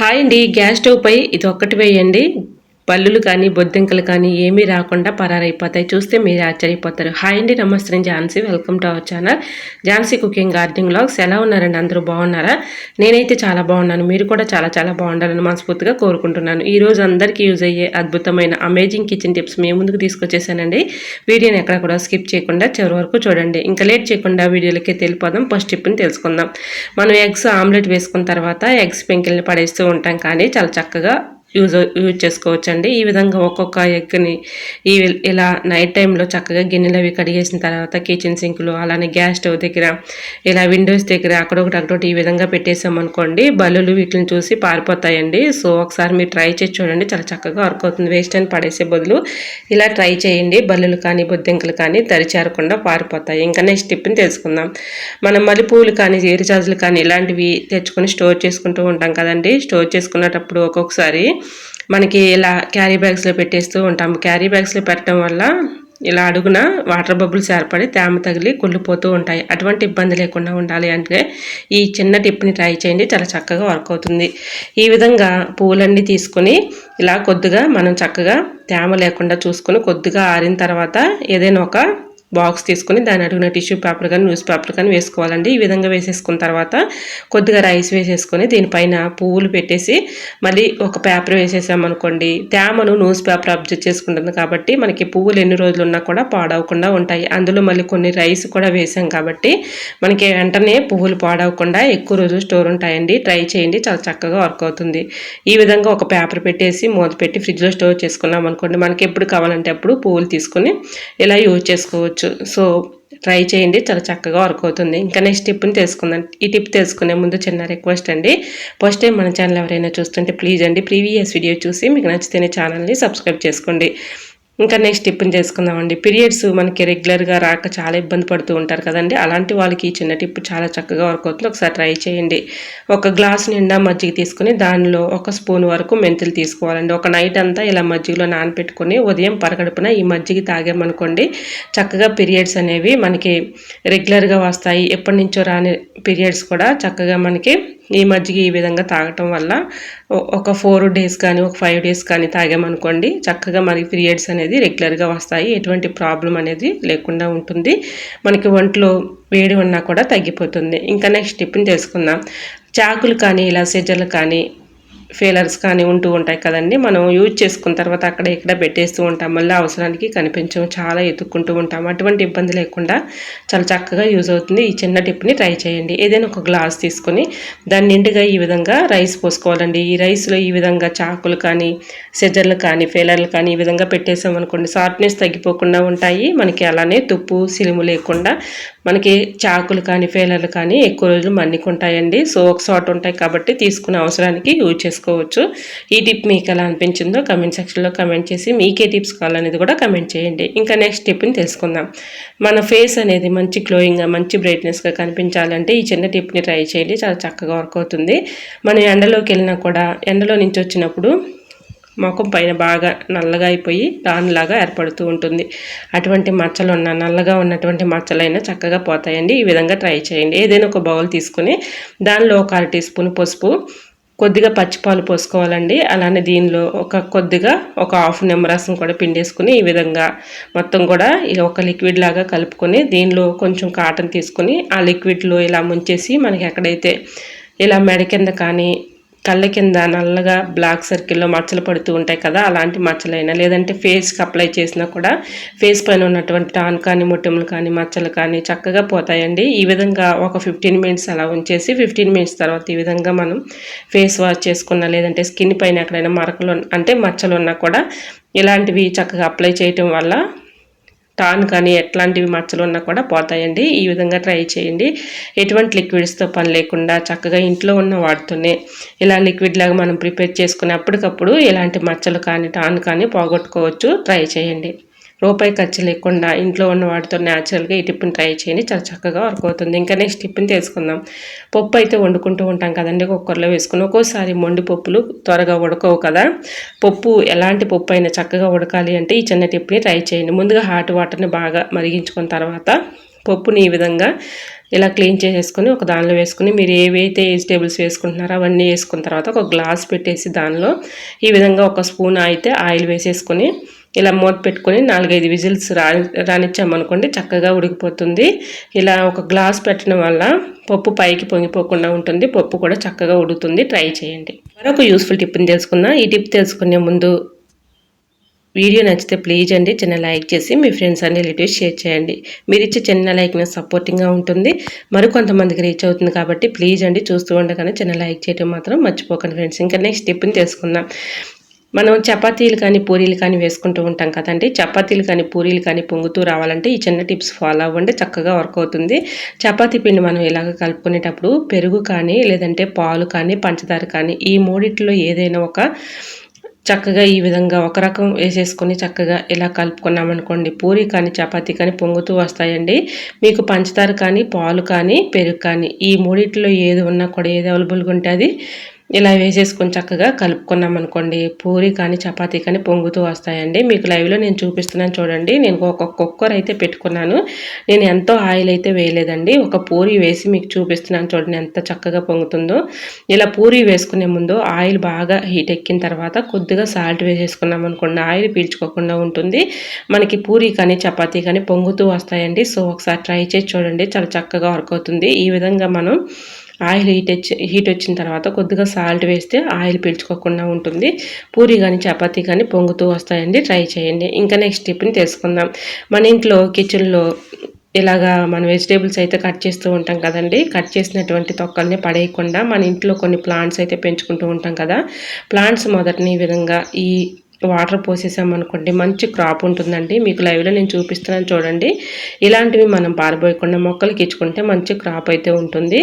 Hi అండి gas stove పై ఇది ఒక్కటి వేయండి. పల్లులు కానీ బొద్దింకలు కానీ ఏమీ రాకుండా పరారైపోతాయి. చూస్తే మీరు ఆశ్చర్యపోతారు. హాయ్ అండి నమస్తే Jhansi welcome to our channel. Jhansi cooking gardening blogs ఎలా ఉన్నారండి? అందరూ బాగున్నారా? నేనైతే చాలా బాగున్నాను. మీరు కూడా చాలా చాలా బాగుండాలని మనస్ఫూర్తిగా కోరుకుంటున్నాను. ఈ రోజు అందరికీ యూజ్ అయ్యే అద్భుతమైన అమేజింగ్ కిచెన్ టిప్స్ మీ ముందుకు తీసుకొచ్చేసానండి. వీడియోని ఎక్కడ కూడా స్కిప్ చేయకుండా చివరి వరకు చూడండి. ఇంకా లేట్ చేయకుండా వీడియోలకి తెలిపోదాం ఫస్ట్ టిప్ని తెలుసుకుందాం. మనం ఎగ్స్ ఆమ్లెట్ వేసుకున్న తర్వాత ఎగ్స్ పెంకిల్ని పడేస్తూ ఉంటాం కానీ చాలా చక్కగా యూజ్ యూజ్ చేసుకోవచ్చండి. ఈ విధంగా ఒక్కొక్క ఎగ్ని ఈ ఇలా నైట్ టైంలో చక్కగా గిన్నెలు అవి కడిగేసిన తర్వాత కిచెన్ సింకులు అలానే గ్యాస్ స్టవ్ దగ్గర ఇలా విండోస్ దగ్గర అక్కడొకటి అక్కడొకటి ఈ విధంగా పెట్టేసామనుకోండి బల్లులు వీటిని చూసి పారిపోతాయండి. సో ఒకసారి మీరు ట్రై చేసి చూడండి. చాలా చక్కగా వర్క్ అవుతుంది. వేస్ట్ అని పడేసే బదులు ఇలా ట్రై చేయండి. బల్లులు కానీ బొద్దింకలు కానీ తరిచేరకుండా పారిపోతాయి. ఇంకా నెక్స్ట్ టిప్ని తెలుసుకుందాం. మనం మల్లెపూలు కానీ రీఛార్జ్లు కానీ ఇలాంటివి తెచ్చుకొని స్టోర్ చేసుకుంటూ ఉంటాం కదండి. స్టోర్ చేసుకునేటప్పుడు ఒక్కొక్కసారి మనకి ఇలా క్యారీ బ్యాగ్స్లో పెట్టేస్తూ ఉంటాము క్యారీ బ్యాగ్స్లో పెట్టడం వల్ల ఇలా అడుగున వాటర్ బబుల్స్ ఏర్పడి తేమ తగిలి కుళ్ళిపోతూ ఉంటాయి. అటువంటి ఇబ్బంది లేకుండా ఉండాలి అంటే ఈ చిన్న టిప్ని ట్రై చేయండి. చాలా చక్కగా వర్క్ అవుతుంది. ఈ విధంగా పువ్వులన్నీ తీసుకొని ఇలా కొద్దిగా మనం చక్కగా తేమ లేకుండా చూసుకొని కొద్దిగా ఆరిన తర్వాత ఏదైనా ఒక బాక్స్ తీసుకుని దాని అడుగున టిష్యూ పేపర్ కానీ న్యూస్ పేపర్ కానీ వేసుకోవాలండి. ఈ విధంగా వేసేసుకున్న తర్వాత కొద్దిగా రైస్ వేసేసుకొని దీనిపైన పువ్వులు పెట్టేసి మళ్ళీ ఒక పేపర్ వేసేసామనుకోండి తేమను న్యూస్ పేపర్ అబ్జర్వ్ చేసుకుంటుంది కాబట్టి మనకి పువ్వులు ఎన్ని రోజులు ఉన్నా కూడా పాడవకుండా ఉంటాయి. అందులో మళ్ళీ కొన్ని రైస్ కూడా వేసాం కాబట్టి మనకి వెంటనే పువ్వులు పాడవకుండా ఎక్కువ రోజులు స్టోర్ ఉంటాయండి. ట్రై చేయండి. చాలా చక్కగా వర్క్ అవుతుంది. ఈ విధంగా ఒక పేపర్ పెట్టేసి మూత పెట్టి ఫ్రిడ్జ్లో స్టోర్ చేసుకున్నాం అనుకోండి. మనకి ఎప్పుడు కావాలంటే అప్పుడు పువ్వులు తీసుకొని ఇలా యూజ్ చేసుకోవచ్చు. చేసుకోవచ్చు సో ట్రై చేయండి. చాలా చక్కగా వర్క్ అవుతుంది. ఇంకా నెక్స్ట్ టిప్ని తెలుసుకుందాం. ఈ టిప్ తెలుసుకునే ముందు చిన్న రిక్వెస్ట్ అండి. ఫస్ట్ టైం మన ఛానల్ ఎవరైనా చూస్తుంటే ప్లీజ్ అండి ప్రీవియస్ వీడియో చూసి మీకు నచ్చితేనే ఛానల్ని సబ్స్క్రైబ్ చేసుకోండి. ఇంకా నెక్స్ట్ టిప్ని చేసుకుందామండి. పీరియడ్స్ మనకి రెగ్యులర్గా రాక చాలా ఇబ్బంది పడుతూ ఉంటారు కదండి. అలాంటి వాళ్ళకి ఈ చిన్న టిప్ చాలా చక్కగా వర్క్ అవుతుంది. ఒకసారి ట్రై చేయండి. ఒక గ్లాస్ నిండా మజ్జిగ తీసుకుని దానిలో ఒక స్పూన్ వరకు మెంతులు తీసుకోవాలండి. ఒక నైట్ అంతా ఇలా మజ్జిగలో నానపెట్టుకుని ఉదయం పరగడుపున ఈ మజ్జిగ తాగామనుకోండి చక్కగా పీరియడ్స్ అనేవి మనకి రెగ్యులర్గా వస్తాయి. ఎప్పటి నుంచో రాని పీరియడ్స్ కూడా చక్కగా మనకి ఈ మజ్జిగ ఈ విధంగా తాగటం వల్ల ఒక ఫోర్ డేస్ కానీ ఒక ఫైవ్ డేస్ కానీ తాగామనుకోండి చక్కగా మనకి పీరియడ్స్ అనేది రెగ్యులర్గా వస్తాయి. ఎటువంటి ప్రాబ్లం అనేది లేకుండా ఉంటుంది. మనకి ఒంట్లో వేడి ఉన్నా కూడా తగ్గిపోతుంది. ఇంకా నెక్స్ట్ టిప్ని తెలుసుకుందాం చాకులు కానీ ఇలా సెజర్లు కానీ ఫీలర్స్ కానీ ఉంటూ ఉంటాయి కదండి. మనం యూజ్ చేసుకున్న తర్వాత అక్కడ ఇక్కడ పెట్టేస్తూ ఉంటాం. మళ్ళీ అవసరానికి కనిపించం చాలా ఎత్తుక్కుంటూ ఉంటాం. అటువంటి ఇబ్బంది లేకుండా చాలా చక్కగా యూజ్ అవుతుంది. ఈ చిన్న టిప్ని ట్రై చేయండి. ఏదైనా ఒక గ్లాస్ తీసుకొని దాన్ని నిండుగా ఈ విధంగా రైస్ పోసుకోవాలండి. ఈ రైస్లో ఈ విధంగా చాకులు కానీ సెజర్లు కానీ ఫీలర్లు కానీ ఈ విధంగా పెట్టేసాం అనుకోండి షార్ప్నెస్ తగ్గిపోకుండా ఉంటాయి. మనకి అలానే తుప్పు సిలుము లేకుండా మనకి చాకులు కానీ ఫేలర్లు కానీ ఎక్కువ రోజులు మన్నికుంటాయండి సో ఒక చోట ఉంటాయి కాబట్టి తీసుకునే అవసరానికి యూజ్ చేసుకోవచ్చు. ఈ టిప్ మీకు ఎలా అనిపించిందో కమెంట్ సెక్షన్లో కమెంట్ చేసి మీకే టిప్స్ కావాలనేది కూడా కమెంట్ చేయండి. ఇంకా నెక్స్ట్ టిప్ని తెలుసుకుందాం. మన ఫేస్ అనేది మంచి గ్లోయింగ్గా మంచి బ్రైట్నెస్గా కనిపించాలంటే ఈ చిన్న టిప్ని ట్రై చేయండి. చాలా చక్కగా వర్క్ అవుతుంది. మనం ఎండలోకి వెళ్ళినా కూడా ఎండలో నుంచి వచ్చినప్పుడు ముఖం పైన బాగా నల్లగా అయిపోయి దానిలాగా ఏర్పడుతూ ఉంటుంది. అటువంటి మచ్చలు ఉన్న నల్లగా ఉన్నటువంటి మచ్చలైనా చక్కగా పోతాయండి. ఈ విధంగా ట్రై చేయండి. ఏదైనా ఒక బౌల్ తీసుకుని దానిలో ఒక అర టీ స్పూన్ పసుపు కొద్దిగా పచ్చిపాలు పోసుకోవాలండి. అలానే దీనిలో ఒక కొద్దిగా ఒక హాఫ్ నిమ్మరసం కూడా పిండేసుకుని ఈ విధంగా మొత్తం కూడా ఒక లిక్విడ్ లాగా కలుపుకొని దీనిలో కొంచెం కాటన్ తీసుకుని ఆ లిక్విడ్లో ఇలా ముంచేసి మనకి ఎక్కడైతే ఇలా మెడ కింద కానీ కళ్ళ కింద నల్లగా బ్లాక్ సర్కిల్లో మచ్చలు పడుతూ ఉంటాయి కదా అలాంటి మచ్చలైనా లేదంటే ఫేస్కి అప్లై చేసినా కూడా ఫేస్ పైన ఉన్నటువంటి టాన్ కానీ ముట్టెములు కానీ మచ్చలు కానీ చక్కగా పోతాయండి. ఈ విధంగా ఒక ఫిఫ్టీన్ మినిట్స్ అలా ఉంచేసి ఫిఫ్టీన్ మినిట్స్ తర్వాత ఈ విధంగా మనం ఫేస్ వాష్ చేసుకున్నా లేదంటే స్కిన్ పైన ఎక్కడైనా మరకలు అంటే మచ్చలు ఉన్నా కూడా ఇలాంటివి చక్కగా అప్లై చేయటం వల్ల టాన్ కానీ ఎట్లాంటివి మచ్చలు ఉన్నా కూడా పోతాయండి. ఈ విధంగా ట్రై చేయండి. ఎటువంటి లిక్విడ్స్తో పని లేకుండా చక్కగా ఇంట్లో ఉన్న వాటితోనే ఇలా లిక్విడ్ లాగా మనం ప్రిపేర్ చేసుకుని అప్పటికప్పుడు ఇలాంటి మచ్చలు కానీ టాన్ కానీ పోగొట్టుకోవచ్చు. ట్రై చేయండి. రూపాయి ఖర్చు లేకుండా ఇంట్లో ఉన్న వాటితో న్యాచురల్గా ఈ టిప్ని ట్రై చేయండి. చాలా చక్కగా వర్క్ అవుతుంది. ఇంకా నెక్స్ట్ టిప్ని తెలుసుకుందాం. పప్పు అయితే వండుకుంటూ ఉంటాం కదండి కుక్కర్లో వేసుకుని. ఒక్కోసారి మొండి పప్పులు త్వరగా ఉడకవు కదా. పప్పు ఎలాంటి పప్పు అయినా చక్కగా ఉడకాలి అంటే ఈ చిన్న టిప్ని ట్రై చేయండి. ముందుగా హాట్ వాటర్ని బాగా మరిగించుకున్న తర్వాత పప్పుని ఈ విధంగా ఇలా క్లీన్ చేసేసుకొని ఒక దానిలో వేసుకుని మీరు ఏవైతే వెజిటేబుల్స్ వేసుకుంటున్నారో అవన్నీ వేసుకున్న తర్వాత ఒక గ్లాస్ పెట్టేసి దానిలో ఈ విధంగా ఒక స్పూన్ అయితే ఆయిల్ వేసేసుకొని ఇలా మూత పెట్టుకొని నాలుగైదు విజిల్స్ రా రానిచ్చామనుకోండి చక్కగా ఉడికిపోతుంది. ఇలా ఒక గ్లాస్ పెట్టడం వల్ల పప్పు పైకి పొంగిపోకుండా ఉంటుంది. పప్పు కూడా చక్కగా ఉడుకుతుంది. ట్రై చేయండి. మరొక యూస్ఫుల్ టిప్ని తెలుసుకుందాం. ఈ టిప్ తెలుసుకునే ముందు వీడియో నచ్చితే ప్లీజ్ అండి చిన్న లైక్ చేసి మీ ఫ్రెండ్స్ అండ్ రిలేటివ్స్ షేర్ చేయండి. మీరు ఇచ్చే చిన్న లైక్ నాకు సపోర్టింగ్గా ఉంటుంది. మరికొంతమందికి రీచ్ అవుతుంది కాబట్టి ప్లీజ్ అండి చూస్తూ ఉండగానే చిన్న లైక్ చేయడం మాత్రం మర్చిపోకండి ఫ్రెండ్స్. ఇంకా నెక్స్ట్ టిప్ని తెలుసుకుందాం. మనం చపాతీలు కానీ పూరీలు కానీ వేసుకుంటూ ఉంటాం కదండి. చపాతీలు కానీ పూరీలు కానీ పొంగుతూ రావాలంటే ఈ చిన్న టిప్స్ ఫాలో అవ్వండి. చక్కగా వర్క్ అవుతుంది. చపాతీ పిండి మనం ఇలాగ కలుపుకునేటప్పుడు పెరుగు కానీ లేదంటే పాలు కానీ పంచదార కానీ ఈ మూడిట్లో ఏదైనా ఒక చక్కగా ఈ విధంగా ఒక రకం వేసేసుకొని చక్కగా ఇలా కలుపుకున్నామనుకోండి పూరి కానీ చపాతీ కానీ పొంగుతూ వస్తాయండి. మీకు పంచదార కానీ పాలు కానీ పెరుగు కానీ ఈ మూడిట్లో ఏది ఉన్నా కూడా ఏది అవైలబుల్గా ఉంటే అది ఇలా వేసేసుకొని చక్కగా కలుపుకున్నాం అనుకోండి. పూరి కానీ చపాతీ కానీ పొంగుతూ వస్తాయండి. మీకు లైవ్లో నేను చూపిస్తున్నాను చూడండి. నేను ఒక కుక్కర్ అయితే పెట్టుకున్నాను. నేను ఎంతో ఆయిల్ అయితే వేయలేదండి. ఒక పూరి వేసి మీకు చూపిస్తున్నాను చూడండి ఎంత చక్కగా పొంగుతుందో. ఇలా పూరి వేసుకునే ముందు ఆయిల్ బాగా హీట్ ఎక్కిన తర్వాత కొద్దిగా సాల్ట్ వేసేసుకున్నాం అనుకోండి. ఆయిల్ పీల్చుకోకుండా ఉంటుంది. మనకి పూరి కానీ చపాతీ కానీ పొంగుతూ వస్తాయండి. సో ఒకసారి ట్రై చేసి చూడండి. చాలా చక్కగా వర్క్ అవుతుంది. ఈ విధంగా మనం ఆయిల్ హీట్ వచ్చి హీట్ వచ్చిన తర్వాత కొద్దిగా సాల్ట్ వేస్తే ఆయిల్ పీల్చుకోకుండా ఉంటుంది. పూరి కానీ చపాతీ కానీ పొంగుతూ వస్తాయండి. ట్రై చేయండి. ఇంకా నెక్స్ట్ టిప్ని తెలుసుకుందాం. మన ఇంట్లో కిచెన్లో ఇలాగా మన వెజిటేబుల్స్ అయితే కట్ చేస్తూ ఉంటాం కదండి. కట్ చేసినటువంటి తొక్కల్ని పడేయకుండా మన ఇంట్లో కొన్ని ప్లాంట్స్ అయితే పెంచుకుంటూ ఉంటాం కదా. ప్లాంట్స్ మొదటిని ఈ విధంగా ఈ వాటర్ పోసేసామనుకోండి మంచి క్రాప్ ఉంటుందండి. మీకు లైవ్లో నేను చూపిస్తున్నాను చూడండి. ఇలాంటివి మనం పారబోయకుండా మొక్కలకి ఇచ్చుకుంటే మంచి క్రాప్ అయితే ఉంటుంది.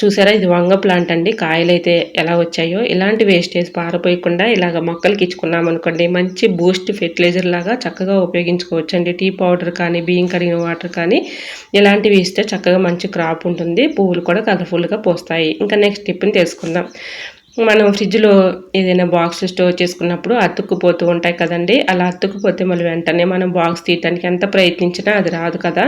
చూసారా ఇది వంగ ప్లాంట్ అండి. కాయలు అయితే ఎలా వచ్చాయో ఇలాంటి వేస్టేజ్ పారబోయకుండా ఇలాగ మొక్కలకి ఇచ్చుకున్నామనుకోండి మంచి బూస్ట్ ఫెర్టిలైజర్ లాగా చక్కగా ఉపయోగించుకోవచ్చు అండి టీ పౌడర్ కానీ బియ్యం కడిగిన వాటర్ కానీ ఇలాంటివి ఇస్తే చక్కగా మంచి క్రాప్ ఉంటుంది. పువ్వులు కూడా కలర్ఫుల్గా పోస్తాయి. ఇంకా నెక్స్ట్ టిప్ని తెలుసుకుందాం. మనం ఫ్రిడ్జ్లో ఏదైనా బాక్స్ స్టోర్ చేసుకున్నప్పుడు అతుక్కుపోతూ ఉంటాయి కదండి. అలా అతుక్కుపోతే మళ్ళీ వెంటనే మనం బాక్స్ తీయటానికి ఎంత ప్రయత్నించినా అది రాదు కదా.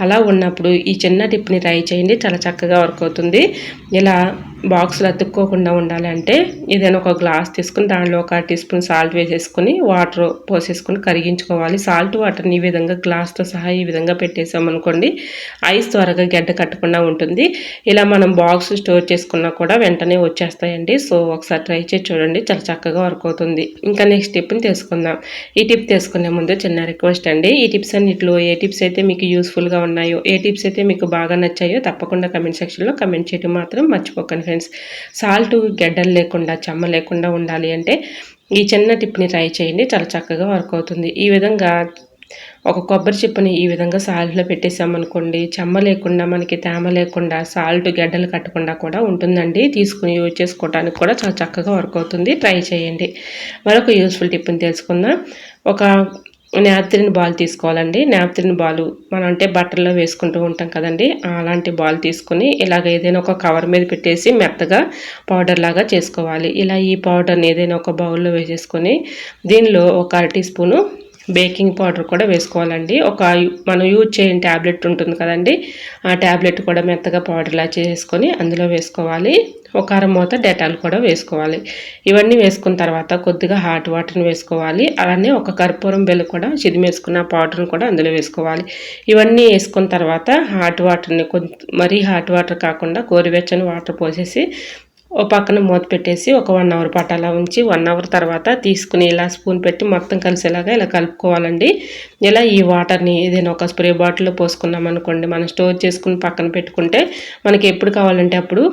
అలా ఉన్నప్పుడు ఈ చిన్న టిప్ని ట్రై చేయండి. చాలా చక్కగా వర్క్ అవుతుంది. ఇలా బాక్స్లో అతుక్కోకుండా ఉండాలంటే ఏదైనా ఒక గ్లాస్ తీసుకుని దానిలో ఒక టీ స్పూన్ సాల్ట్ వేసేసుకొని వాటర్ పోసేసుకొని కరిగించుకోవాలి. సాల్ట్ వాటర్ని ఈ విధంగా గ్లాస్తో సహా ఈ విధంగా పెట్టేసామనుకోండి ఐస్ త్వరగా గడ్డ కట్టకుండా ఉంటుంది. ఇలా మనం బాక్స్ స్టోర్ చేసుకున్నా కూడా వెంటనే వచ్చేస్తాయండి. సో ఒకసారి ట్రై చేసి చూడండి. చాలా చక్కగా వర్క్ అవుతుంది. ఇంకా నెక్స్ట్ టిప్ని తెలుసుకుందాం. ఈ టిప్ తెలుసుకునే ముందు చిన్న రిక్వెస్ట్ అండి. ఈ టిప్స్ అన్నింటిలో ఏ టిప్స్ అయితే మీకు యూస్ఫుల్గా ఉన్నాయో ఏ టిప్స్ అయితే మీకు బాగా నచ్చాయో తప్పకుండా కమెంట్ సెక్షన్లో కమెంట్ చేయడం మాత్రం మర్చిపోకండి. ఫ్రెండ్స్ సాల్ట్ గడ్డలు లేకుండా చెమ్మ లేకుండా ఉండాలి అంటే ఈ చిన్న టిప్ని ట్రై చేయండి. చాలా చక్కగా వర్క్ అవుతుంది. ఈ విధంగా ఒక కొబ్బరి చిప్పని ఈ విధంగా సాల్ట్లో పెట్టేసామనుకోండి చెమ్మ లేకుండా మనకి తేమ లేకుండా సాల్ట్ గడ్డలు కట్టకుండా కూడా ఉంటుందండి. తీసుకుని యూజ్ చేసుకోవడానికి కూడా చాలా చక్కగా వర్క్ అవుతుంది. ట్రై చేయండి. మరొక యూస్ఫుల్ టిప్ని తెలుసుకుందాం. ఒక నాప్తిన్ బాల్ తీసుకోవాలండి. నాప్తిన్ బాల్ మనం అంటే బట్టల్లో వేసుకుంటూ ఉంటాం కదండి. అలాంటి బాల్ తీసుకుని ఇలాగ ఏదైనా ఒక కవర్ మీద పెట్టేసి మెత్తగా పౌడర్ లాగా చేసుకోవాలి. ఇలా ఈ పౌడర్ని ఏదైనా ఒక బౌల్లో వేసేసుకొని దీనిలో ఒక అర టీ స్పూను బేకింగ్ పౌడర్ కూడా వేసుకోవాలండి. ఒక మనం యూజ్ చేయని ట్యాబ్లెట్ ఉంటుంది కదండి. ఆ ట్యాబ్లెట్ కూడా మెత్తగా పౌడర్లా చేసుకొని అందులో వేసుకోవాలి. ఒక అరమూత డెటాల్ కూడా వేసుకోవాలి. ఇవన్నీ వేసుకున్న తర్వాత కొద్దిగా హాట్ వాటర్ని వేసుకోవాలి. అలానే ఒక కర్పూరం బెల్లు కూడా చిదిమేసుకున్న పౌడర్ని కూడా అందులో వేసుకోవాలి. ఇవన్నీ వేసుకున్న తర్వాత హాట్ వాటర్ని కొంచెం మరీ హాట్ వాటర్ కాకుండా గోరువెచ్చని వాటర్ పోసేసి ఓ పక్కన మూత పెట్టేసి ఒక వన్ అవర్ పాటు అలా ఉంచి వన్ అవర్ తర్వాత తీసుకుని ఇలా స్పూన్ పెట్టి మొత్తం కలిసేలాగా ఇలా కలుపుకోవాలండి. ఇలా ఈ వాటర్ని ఏదైనా ఒక స్ప్రే బాటిల్లో పోసుకున్నాం అనుకోండి మనం స్టోర్ చేసుకుని పక్కన పెట్టుకుంటే మనకి ఎప్పుడు కావాలంటే అప్పుడు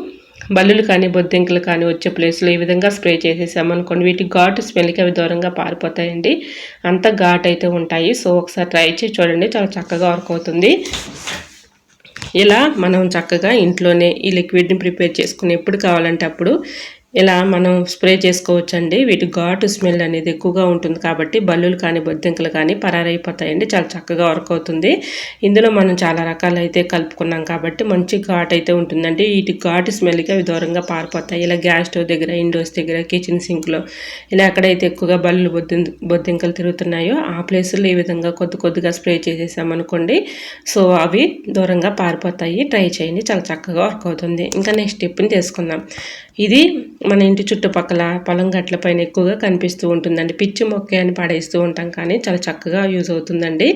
బల్లులు కానీ బొద్దింకలు కానీ వచ్చే ప్లేస్లో ఈ విధంగా స్ప్రే చేసేసామనుకోండి వీటి ఘాటు స్మెల్కి అవి దూరంగా పారిపోతాయండి. అంత ఘాట్ అయితే ఉంటాయి. సో ఒకసారి ట్రై చేసి చూడండి. చాలా చక్కగా వర్క్ అవుతుంది. ఇలా మనం చక్కగా ఇంట్లోనే ఈ లిక్విడ్ని ప్రిపేర్ చేసుకుని ఎప్పుడు కావాలంటే అప్పుడు ఇలా మనం స్ప్రే చేసుకోవచ్చండి. వీటి ఘాటు స్మెల్ అనేది ఎక్కువగా ఉంటుంది కాబట్టి బల్లులు కానీ బొద్దింకలు కానీ పరారైపోతాయండి. చాలా చక్కగా వర్క్ అవుతుంది. ఇందులో మనం చాలా రకాలు అయితే కలుపుకున్నాం కాబట్టి మంచి ఘాట్ అయితే ఉంటుందండి. వీటి ఘాటు స్మెల్కి అవి దూరంగా పారిపోతాయి. ఇలా గ్యాస్ స్టవ్ దగ్గర ఇండోస్ దగ్గర కిచెన్ సింక్లో ఇలా ఎక్కడైతే ఎక్కువగా బల్లులు బొద్ది బొద్దింకలు తిరుగుతున్నాయో ఆ ప్లేసుల్లో ఈ విధంగా కొద్ది కొద్దిగా స్ప్రే చేసేసామనుకోండి సో అవి దూరంగా పారిపోతాయి. ట్రై చేయండి. చాలా చక్కగా వర్క్ అవుతుంది. ఇంకా నెక్స్ట్ స్టెప్ని తీసుకుందాం ఇది మన ఇంటి చుట్టుపక్కల పొలం గట్ల పైన ఎక్కువగా కనిపిస్తూ ఉంటుందండి. పిచ్చి మొక్క అని పడేస్తూ ఉంటాం కానీ చాలా చక్కగా యూజ్ అవుతుందండి.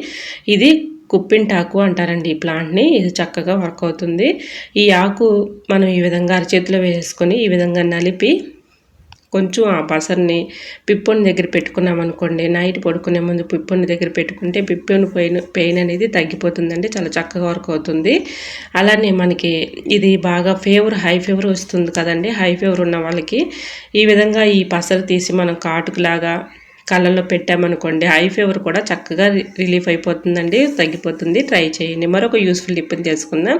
ఇది కుప్పింటాకు అంటారండి ఈ ప్లాంట్ని ఇది చక్కగా వర్క్ అవుతుంది. ఈ ఆకు మనం ఈ విధంగా అరచేతిలో వేసుకొని ఈ విధంగా నలిపి కొంచెం ఆ పసరిని పిప్పుని దగ్గర పెట్టుకున్నాం అనుకోండి నైట్ పడుకునే ముందు పిప్పుని దగ్గర పెట్టుకుంటే పిప్పుని పెయిన్ పెయిన్ అనేది తగ్గిపోతుందండి చాలా చక్కగా వర్క్ అవుతుంది. అలానే మనకి ఇది బాగా ఫీవర్ హై ఫీవర్ వస్తుంది కదండి హై ఫీవర్ ఉన్న వాళ్ళకి ఈ విధంగా ఈ పసరు తీసి మనం కాటుకులాగా కళ్ళల్లో పెట్టామనుకోండి హై ఫీవర్ కూడా చక్కగా రిలీఫ్ అయిపోతుందండి తగ్గిపోతుంది. ట్రై చేయండి. మరొక యూస్ఫుల్ టిప్ని తెలుసుకుందాం.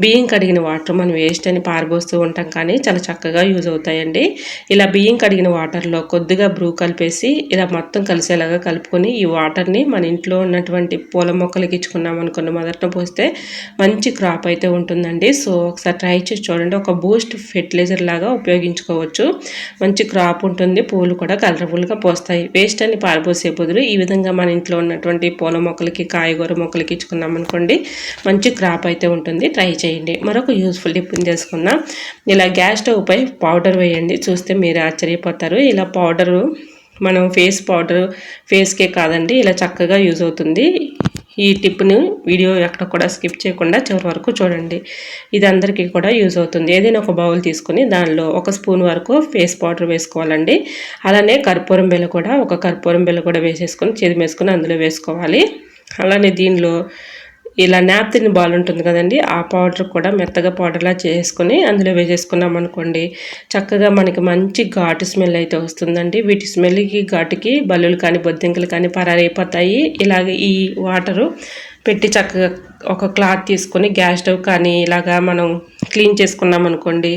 బియ్యం కడిగిన వాటర్ మనం వేస్ట్ అని పారబోస్తూ ఉంటాం కానీ చాలా చక్కగా యూజ్ అవుతాయండి. ఇలా బియ్యం కడిగిన వాటర్లో కొద్దిగా బ్రూ కలిపేసి ఇలా మొత్తం కలిసేలాగా కలుపుకొని ఈ వాటర్ని మన ఇంట్లో ఉన్నటువంటి పూల మొక్కలకి ఇచ్చుకున్నాం అనుకున్న మొదట పోస్తే మంచి క్రాప్ అయితే ఉంటుందండి. సో ఒకసారి ట్రై చేసి చూడండి. ఒక బూస్ట్ ఫెర్టిలైజర్ లాగా ఉపయోగించుకోవచ్చు. మంచి క్రాప్ ఉంటుంది. పూలు కూడా కలర్ఫుల్గా పోస్తాయి. వేస్ట్ అని పారబోసే బదులు ఈ విధంగా మన ఇంట్లో ఉన్నటువంటి పూల మొక్కలకి కాయగూర మొక్కలకి ఇచ్చుకున్నాం అనుకోండి మంచి క్రాప్ అయితే ఉంటుంది. ట్రై చేయండి. మరొక యూస్ఫుల్ టిప్ని తెలుసుకుందాం. ఇలా గ్యాస్ స్టవ్ పై పౌడర్ వేయండి. చూస్తే మీరు ఆశ్చర్యపోతారు. ఇలా పౌడరు మనం ఫేస్ పౌడర్ ఫేస్కే కాదండి ఇలా చక్కగా యూజ్ అవుతుంది. ఈ టిప్ని వీడియో ఎక్కడ కూడా స్కిప్ చేయకుండా చివరి వరకు చూడండి. ఇది అందరికీ కూడా యూజ్ అవుతుంది. ఏదైనా ఒక బౌల్ తీసుకుని దానిలో ఒక స్పూన్ వరకు ఫేస్ పౌడర్ వేసుకోవాలండి. అలానే కర్పూరం బెల్ల కూడా ఒక కర్పూరం బెల్ల కూడా వేసేసుకొని చెదిమేసుకొని అందులో వేసుకోవాలి. అలానే దీనిలో ఇలా నాప్తిన్ బాల్ ఉంటుంది కదండి ఆ పౌడర్ కూడా మెత్తగా పౌడర్లా చేసుకుని అందులో వేసేసుకున్నాం అనుకోండి చక్కగా మనకి మంచి ఘాటు స్మెల్ అయితే వస్తుందండి. వీటి స్మెల్కి ఘాటుకి బల్లులు కానీ బొద్దింకలు కానీ పరారైపోతాయి ఇలాగ ఈ వాటరు పెట్టి చక్కగా ఒక క్లాత్ తీసుకొని గ్యాస్ స్టవ్ కానీ ఇలాగా మనం క్లీన్ చేసుకున్నాం అనుకోండి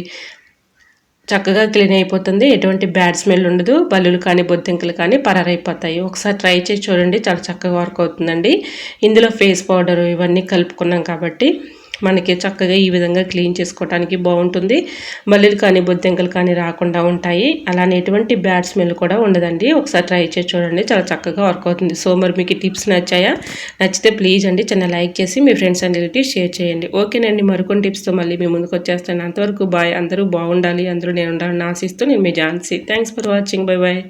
చక్కగా క్లీన్ అయిపోతుంది. ఎటువంటి బ్యాడ్ స్మెల్ ఉండదు. బల్లులు కానీ బొద్దింకలు కానీ పరారైపోతాయి. ఒకసారి ట్రై చేసి చూడండి. చాలా చక్కగా వర్క్ అవుతుందండి. ఇందులో ఫేస్ పౌడర్ ఇవన్నీ కలుపుకున్నాం కాబట్టి మనకి చక్కగా ఈ విధంగా క్లీన్ చేసుకోవడానికి బాగుంటుంది. మల్లెలు కానీ బొద్దింకలు కానీ రాకుండా ఉంటాయి. అలానే ఎటువంటి బ్యాడ్ స్మెల్ కూడా ఉండదండి. ఒకసారి ట్రై చేసి చూడండి. చాలా చక్కగా వర్క్ అవుతుంది. సో మరి మీకు టిప్స్ నచ్చాయా? నచ్చితే ప్లీజ్ అండి చిన్న లైక్ చేసి మీ ఫ్రెండ్స్ అండ్ రిలేటివ్స్ షేర్ చేయండి. ఓకేనండి మరికొన్ని టిప్స్తో మళ్ళీ మీ ముందుకు వచ్చేస్తాను. అంతవరకు బాయ్. అందరూ బాగుండాలి. అందరూ నేను ఉండాలని ఆశిస్తూ నేను మీ Jhansi. Thanks for watching. Bye bye